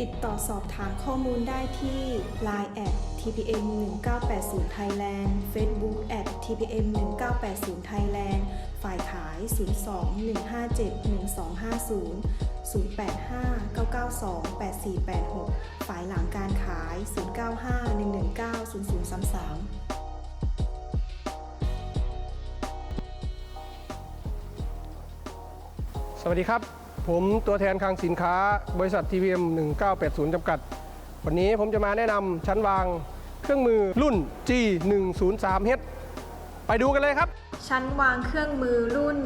ติดต่อสอบถามข้อมูลได้ที่ Line at tpm 1980 Thailand Facebook at tpm 1980 Thailand ฝ่ายขาย 02 157 1250 085 992 8486 ฝ่ายหลังการขาย 095 119 0033สวัสดีครับ ผมตัวแทนคลังสินค้า บริษัท TVM 1980 จำกัด วันนี้ผมจะมาแนะนำชั้นวางเครื่องมือรุ่น G103H ไปดูกันเลยครับ ชั้นวางเครื่องมือรุ่น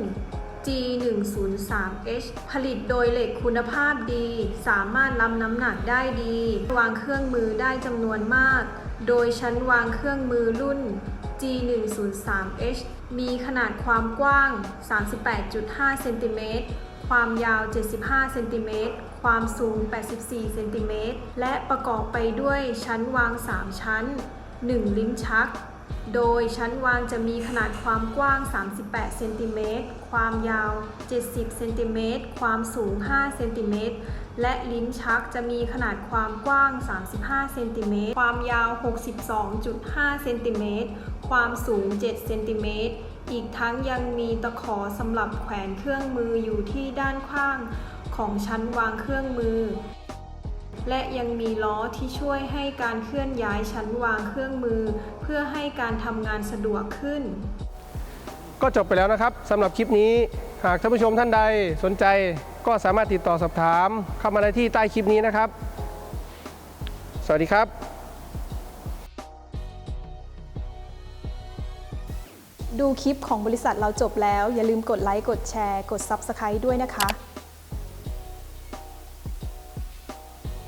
G103H ผลิตโดยเหล็กคุณภาพดี สามารถรับน้ำหนักได้ดี วางเครื่องมือได้จำนวนมาก โดยชั้นวางเครื่องมือรุ่น G103H มีขนาดความกว้าง 38.5 เซนติเมตร ความยาว 75 เซนติเมตร ความสูง 84 เซนติเมตร และประกอบไปด้วยชั้นวาง 3 ชั้น 1 ลิ้นชัก โดยชั้นวางจะมีขนาดความกว้าง 38 เซนติเมตร ความยาว 70 เซนติเมตร ความสูง 5 เซนติเมตร และลิ้นชักจะมีขนาดความกว้าง 35 เซนติเมตร ความยาว 62.5 เซนติเมตร ความสูง 7 เซนติเมตร อีกทั้งยังมีตะขอสำหรับแขวนเครื่องมืออยู่ที่ด้านข้างของชั้นวางเครื่องมือ และยังมีล้อที่ช่วยให้การเคลื่อนย้ายชั้นวางเครื่องมือ เพื่อให้การทำงานสะดวกขึ้น ก็จบไปแล้วนะครับสำหรับคลิปนี้ หากท่านผู้ชมท่านใดสนใจก็สามารถติดต่อสอบถาม เข้ามาได้ที่ใต้คลิปนี้นะครับ สวัสดีครับ ดูคลิปของบริษัทเราจบแล้ว อย่าลืมกดไลค์กดแชร์ กด Subscribe ด้วยนะคะ